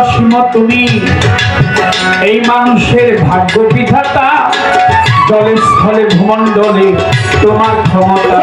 অসীম তুমি। এই মানুষের ভাগ্য বিধাতা জলে স্থলে ভূমণ্ডলে তোমার ক্ষমতা।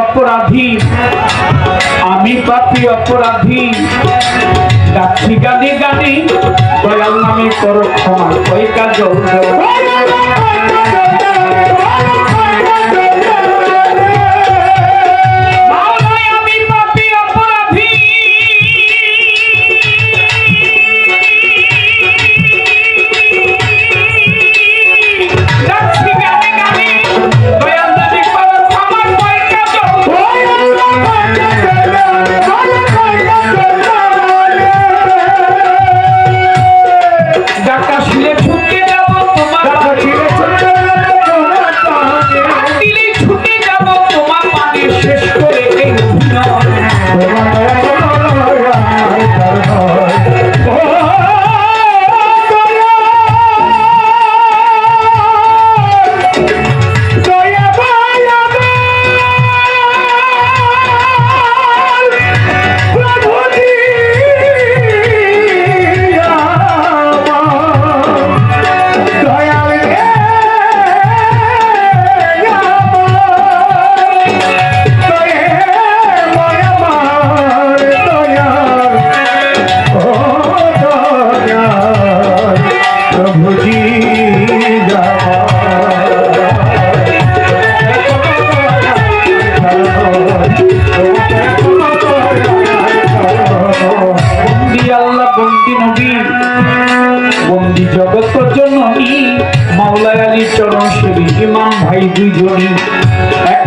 অপরাধী। আমি পাপি অপরাধী। ডাকছি গানে গানে করো ক্ষমা কই কাজ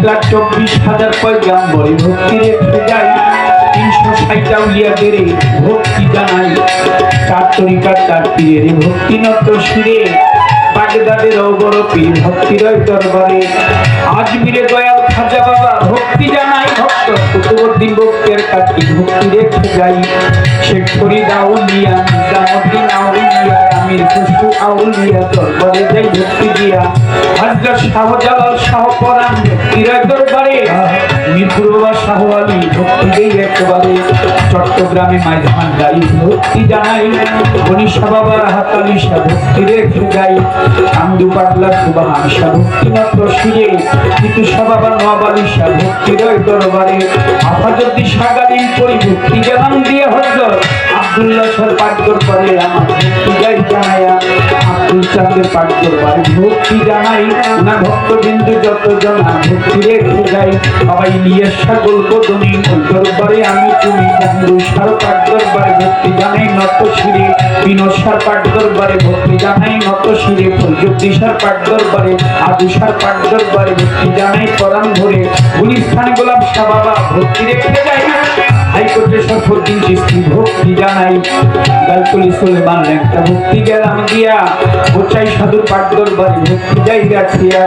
লাখ চব্বিশ হাজার পয়গাম্বরে ভক্তি রেখে যাই। তিনশো ষাটটা উলিয়াদের ভক্তি জানাই। চার তরিকার চার পীরের ভক্তি নত সুরে বাগদাদের অবর পীর ভক্তিরয় দরবারে। আজমিরে দয়াল খাজা বাবা, ভক্তি জানাই ভক্তি। কুতুবুদ্দিন বক্তের কাছে ভক্তি রেখে যাই। শেখ ফরিদ আউলিয়া নিজামুদ্দিন আউলিয়া আমির খুশু আউলিয়া দরবারে যাই ভক্তি দিয়া। হাজরা শাহজালাল শাহ পরাণ ভক্তির দরবারে মিরপুর বাবা শাহ আলী ভক্তি দেই একেবারে। চট্টগ্রামে মাইধান গাই ভক্তি জানাই গণিশা বাবার হাতালি শাহ ভক্তি রেখে যাই। কান্দু পাগলা সুবাহান কিন্তু নবালি ওই দরবারে সাগালিন করি দিয়ে হজর আব্দুল্লাহ সর দরবারে আমার ভক্তি গাই আব্দুল চাঁদের ভক্তি জানাই, না ভক্ত বিন্দু যত জনা ভক্তি রেখে যাই। সবাই নিয়ে সাগল কদনি ওই দরবারে আমি তুমি বন্ধু সার পাঠ দরবারে ভক্তি জানাই নত শিরে। বিনসার পাঠ দরবারে ভক্তি জানাই নত শিরে। প্রযুক্তিসার পাঠ দরবারে আদুসার পাঠ দরবারে ভক্তি জানাই পরাণ ভরে। গুলিস্থানে গোলাপ শাহ ভক্তি রেখে যাই হাইকোর্টে সরফুদ্দিন চিস্তি ভক্তি জানাই। গালকলি সুলেমান একটা ভক্তি গেলাম দিয়া। বোচাই সাধুর পাঠ দরবারে ভক্তি যাই গাছিয়া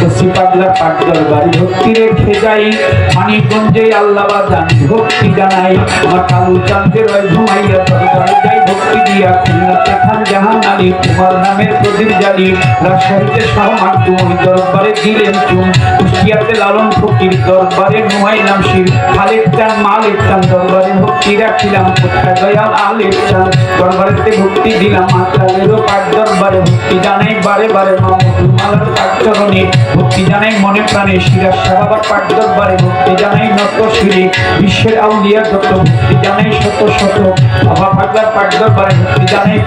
বসি পাগলা পাঠ দরবারে ভক্তি রেখে যাই। মানিকগঞ্জে আল্লাহ বাজান ভক্তি জানাই। আমার কালু চান্দের ওই ঘুমাইয়া দরবারে যাই ভক্তি দিয়া। খুলনাতে খান জাহান আলী তোমার নামের প্রদীপ জালি রাজশাহীতে শাহ মাকদু ওই দরবারে দিলেন চুন। কুষ্টিয়াতে লালন ফকির দরবারে নুহাই নাম শির। খালেদ চান দরবারে ভক্তি রাখিলাম কোথা দয়াল আলিফ চান দরবারেতে ভক্তি দিলাম মাতালেরও পাঠ দরবারে ভক্তি জানাই বারে বারে মামুদুল ভক্তি জানাই মনে প্রাণে সাহাবার পাঠ দরবারে ভক্তি জানাই নত শিরে, বিশ্বের যত ভক্তি জানাই শত শত। বাবা পাঠ দরবারে ভক্তি জানাই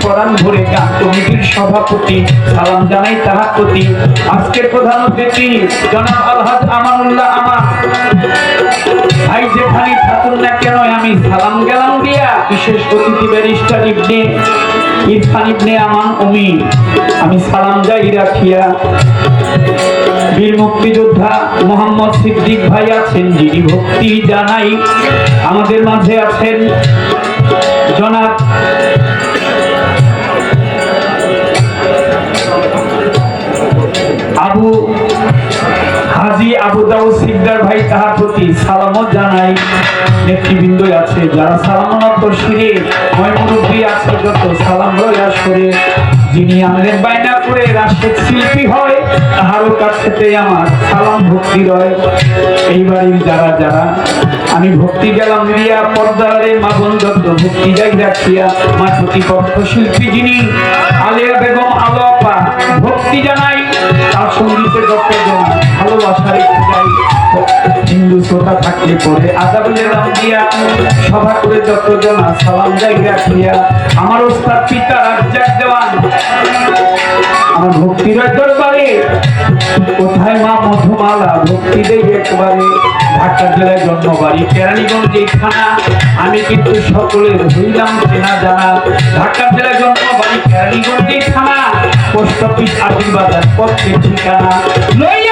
ভরে গান কমিটির সভাপতি। সালাম জানাই তাহার প্রতি। আজকের প্রধান অতিথি, জনাব আলহাজ আমানুল্লাহ আমার। ভাই যেখানে থাকুন না কেন, আমি সালাম গেলাম দিয়া বিশেষ অতিথি ব্যারিস্টার ইবনে, ইরফান ইবনে আমান আমি সালাম যাই রাখিয়া বীর মুক্তিযোদ্ধা মোহাম্মদ সিদ্দিক ভাই আছেন, যিনি ভক্তি জানাই আমাদের মাঝে আছেন। জনাব আবু হাজি আবু দাউদ সিকদার ভাই তাহার প্রতি সালামও জানাই। নেতৃবৃন্দ আছে, যারা সালামনত শিরে ময় আছে, যত সালাম রয়া সরে যিনি আমাদের বাইনা করে রাষ্ট্রের শিল্পী হয়, তাহারও কাছ থেকে আমার সালাম ভক্তি রয়। এই বাড়ির যারা যারা, আমি ভক্তি গেলাম রিয়া পর্দারে, মা বন্ধত্ব ভক্তি যাই রাখিয়া, মা প্রতিপক্ষ শিল্পী যিনি, আলিয়া বেগম আলোপা ভক্তি জানাই, তার সঙ্গীতের যত জন হিন্দু শ্রোতা থাকলে পরে দিয়া। সভা করে যত সালাম রাখিয়া, আমার ওস্তাদ পিতা রাজ্জাক দেওয়ান। আমার ভক্তির দরবারে, কোথায় মা মধুমালা? ভক্তি একবারে। ঢাকা জেলায় জন্মবাড়ি, কেরানীগঞ্জ আমি কিন্তু সকলের হইলাম চেনা জানা। ঢাকা জেলায় জন্মবাড়ি, কেরানীগঞ্জ পোস্ট অফিস ঠিকানা। লইয়া